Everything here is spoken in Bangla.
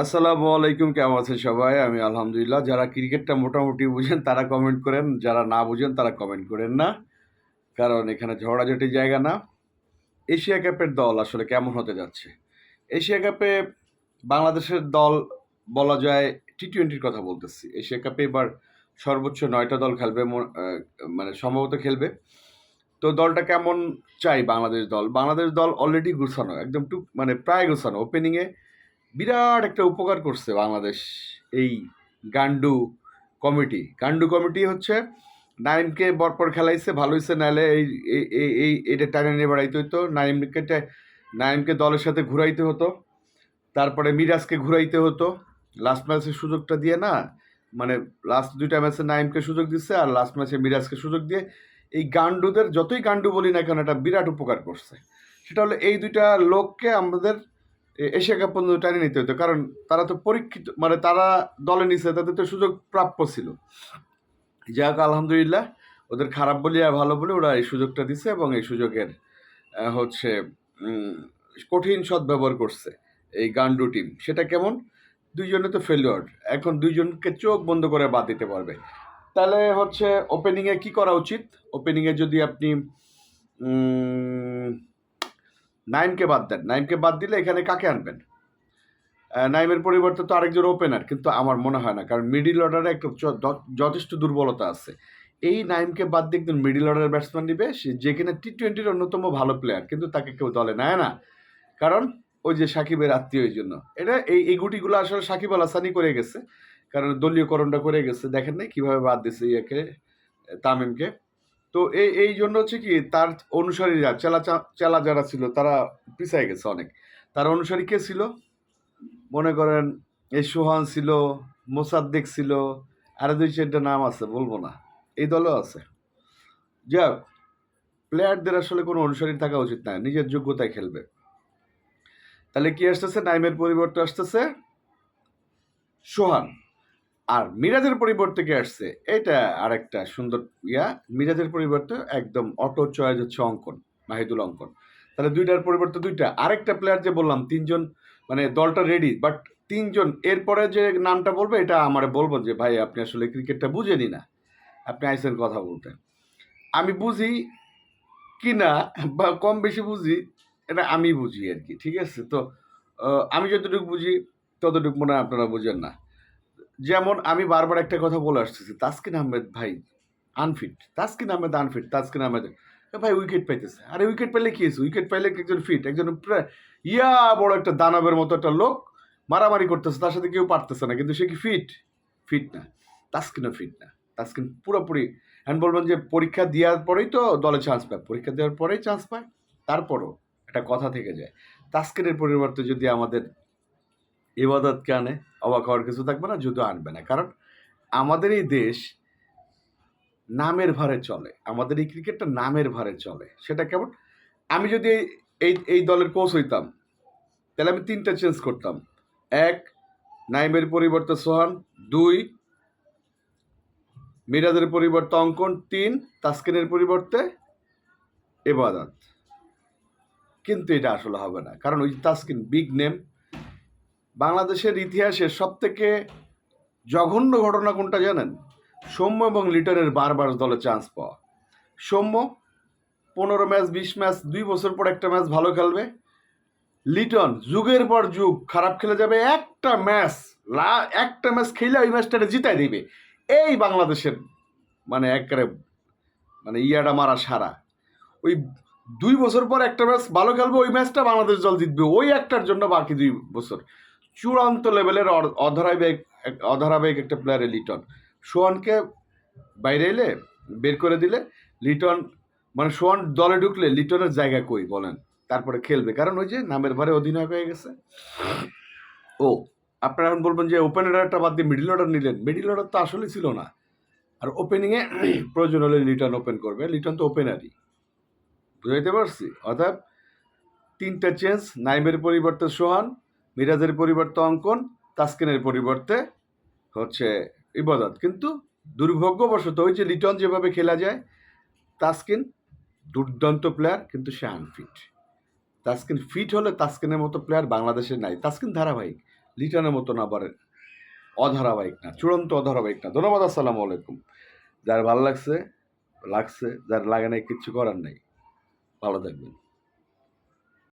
আসসালামু আলাইকুম, কেমন আছেন সবাই? আমি আলহামদুলিল্লাহ, যারা ক্রিকেটটা মোটামুটি বুঝেন, তারা কমেন্ট করেন, যারা না বুঝেন, তারা কমেন্ট করেন না। কারণ এখানে ঝগড়াঝাটি জায়গা না। এশিয়া কাপের দল আসলে কেমন হতে যাচ্ছে? এশিয়া কাপে বাংলাদেশের দল বলা যায় টি টোয়েন্টির কথা বলতেছি। এশিয়া কাপে এবার সর্বোচ্চ নয়টা দল খেলবে মানে সম্ভবত খেলবে। তো দলটা কেমন চাই বাংলাদেশ দল? বাংলাদেশ দল অলরেডি গুছানো, একদম টু মানে প্রায় গুছানো। ওপেনিংয়ে বিরাট একটা উপকার করছে বাংলাদেশ এই গান্ডু কমিটি। গান্ডু কমিটি হচ্ছে নাইমকে বরপর খেলাইছে, ভালো হয়েছে নাহলে এই, এই- এটা টানে নিয়ে বেড়াইতে হতো নাইমকে নাইমকে দলের সাথে ঘুরাইতে হতো। তারপরে মিরাজকে ঘুরাইতে হতো। লাস্ট ম্যাচের সুযোগটা দিয়ে না মানে লাস্ট দুইটা ম্যাচে নাইমকে সুযোগ দিচ্ছে আর লাস্ট ম্যাচে মিরাজকে সুযোগ দিয়ে এই গান্ডুদের, যতই গান্ডু বলি না কেন, এটা বিরাট উপকার করছে। সেটা হলো এই দুইটা লোককে আমাদের এশিয়া কাপ পর্যন্ত টানে নিতে হতো কারণ তারা তো পরীক্ষিত মানে তারা দলে নিছে, তাদের তো সুযোগ প্রাপ্য ছিল। যাক আলহামদুলিল্লাহ, ওদের খারাপ বলি আর ভালো বলে, ওরা এই সুযোগটা দিছে এবং এই সুযোগের হচ্ছে কঠিন সদ্ব্যবহার করছে এই গান্ডু টিম। সেটা কেমন? দুইজনে তো ফেলিওর এখন দুইজনকে চোখ বন্ধ করে বাদ দিতে পারবে। তাহলে হচ্ছে ওপেনিংয়ে কি করা উচিত? ওপেনিংয়ে যদি আপনি নাইমকে বাদ দেন। নাইমকে বাদ দিলে এখানে কাকে আনবেন? নাইমের পরিবর্তে তো আরেকজন ওপেনার কিন্তু আমার মনে হয় না, কারণ মিডিল অর্ডারে একটা য- য- যথেষ্ট দুর্বলতা আছে। এই নাইমকে বাদ দিয়ে একজন মিডিল অর্ডারের ব্যাটসম্যান নিবে, সে যেখানে টি টোয়েন্টির অন্যতম ভালো প্লেয়ার কিন্তু তাকে কেউ দলে নেয় না। কারণ ওই যে সাকিবের আত্মীয় এই জন্য। এটা এই এই গুটিগুলো আসলে সাকিব আল হাসানি করে গেছে, কারণ দলীয়করণটা করে গেছে। দেখেন নাই কীভাবে বাদ দিছে ইয়েকে, তামিমকে। তো এই এই জন্য হচ্ছে কি তার অনুসারীরা, চেলা চেলা যারা ছিল তারা পিছায় গেছে অনেক। তার অনুসারী কে ছিল? মনে করেন এই সোহান ছিল, মোসাদ্দেক ছিল, আরও দুই, চারটা নাম আছে, বলব না। এই দলও আছে। যাক প্লেয়ারদের আসলে কোনো অনুসারী থাকা উচিত না, নিজের যোগ্যতায় খেলবে। তাহলে কি আসতেছে? নাইমের পরিবর্তে আসতেছে সোহান। আর মিরাজের পরিবর্তে কে আসছে? এটা আরেকটা সুন্দর ইয়া। মিরাজের পরিবর্তে একদম অটো চয়েস হচ্ছে অঙ্কন, মাহিদুল অঙ্কন। তাহলে দুইটার পরিবর্তে দুইটা। আরেকটা প্লেয়ার যে বললাম, তিনজন মানে দলটা রেডি বাট তিনজন, এরপরে যে নামটা বলবে, এটা আমার বলব যে, ভাই, আপনি আসলে ক্রিকেটটা বুঝেনি না। আপনি আইসেন কথা বলতে। আমি বুঝি কি না বা কম বেশি বুঝি, এটা আমি বুঝি আর কি, ঠিক আছে? তো আমি যতটুকু বুঝি, ততটুকু মনে হয় আপনারা বুঝেন না। যেমন আমি বারবার একটা কথা বলে আসতেছি, তাসকিন আহমেদ ভাই আনফিট তাসকিন আহমেদ আনফিট তাসকিন আহমেদ ভাই উইকেট পাইতেছে। আরে উইকেট পাইলে কি হয়েছে? উইকেট পাইলে একজন ফিট একজন ইয়া বড় একটা দানবের মতো একটা লোক মারামারি করতেছে, তার সাথে কেউ পারতেছে না, কিন্তু সে কি ফিট ফিট না। তাসকিনও ফিট না। তাসকিন পুরোপুরি এখন বলবেন যে পরীক্ষা দেওয়ার পরেই তো দলে চান্স পায়। পরীক্ষা দেওয়ার পরেই চান্স পায়। তারপরও একটা কথা থেকে যায়। তাস্কিনের পরিবর্তে যদি আমাদের ইবাদতকে আনে অবাক হওয়ার কিছু থাকবে না, যদিও আনবে না। কারণ আমাদের এই দেশ নামের ভারে চলে। আমাদের এই ক্রিকেটটা নামের ভারে চলে। সেটা কেমন? আমি যদি এই- এই এই দলের কোচ হইতাম, তাহলে আমি তিনটা চেঞ্জ করতাম। এক, নাইমের পরিবর্তে সোহান। দুই, মিরাজের পরিবর্তে অঙ্কন। তিন, তাসকিনের পরিবর্তে এবাদত। কিন্তু এটা আসলে হবে না। কারণ ওই তাসকিন বিগ নেম বাংলাদেশের ইতিহাসে সব থেকে জঘন্য ঘটনা কোনটা জানেন? সৌম্য এবং লিটনের বারবার দলে চান্স পাওয়া। সৌম্য, পনেরো ম্যাচ, বিশ ম্যাচ, দুই বছর পর একটা ম্যাচ ভালো খেলবে। লিটন, যুগের পর যুগ, খারাপ খেলে যাবে, একটা ম্যাচ, লা, একটা ম্যাচ খেলে ওই ম্যাচটা জিতাই দিবে। এই বাংলাদেশের মানে একেবারে মানে ইয়াটা মারা সারা। ওই দুই বছর পর একটা ম্যাচ ভালো খেলবে, ওই ম্যাচটা বাংলাদেশ দল জিতবে, ওই একটার জন্য বাকি দুই বছর। চূড়ান্ত লেভেলের এক- অধারাবাহিক একটা প্লেয়ারে লিটন। সোহানকে বাইরে এলে, বের করে দিলে, লিটন মানে সোহান দলে ঢুকলে লিটনের জায়গা কই বলেন? তারপরে খেলবে। কারণ ওই যে নামের ভারে অধিনায়ক হয়ে গেছে। ও, আপনারা এখন বলবেন যে ওপেন অর্ডারটা বাদ দিয়ে মিডিল অর্ডার নিলেন। মিডিল অর্ডার তো আসলে ছিল না। আর ওপেনিংয়ে প্রয়োজন হলে লিটন ওপেন করবে। লিটন তো ওপেনারই বুঝাইতে পারছি? অর্থাৎ তিনটা চেঞ্জ নাইমের পরিবর্তে সোহান মিরাজের পরিবর্তে অঙ্কন, তাসকিনের পরিবর্তে হচ্ছে ইবাদত। কিন্তু দুর্ভাগ্যবশত ওই যে লিটন যেভাবে খেলা যায়, তাসকিন দুর্দান্ত প্লেয়ার কিন্তু সে আনফিট তাসকিন ফিট হলে তাসকিনের মতো প্লেয়ার বাংলাদেশে নাই। তাসকিন ধারাবাহিক, লিটনের মতন আবার অধারাবাহিক না, চূড়ান্ত অধারাবাহিক না। ধন্যবাদ, আসসালামু আলাইকুম। যার ভালো লাগছে লাগছে, যার লাগে নাই, কিচ্ছু করার নাই। ভালো থাকবেন।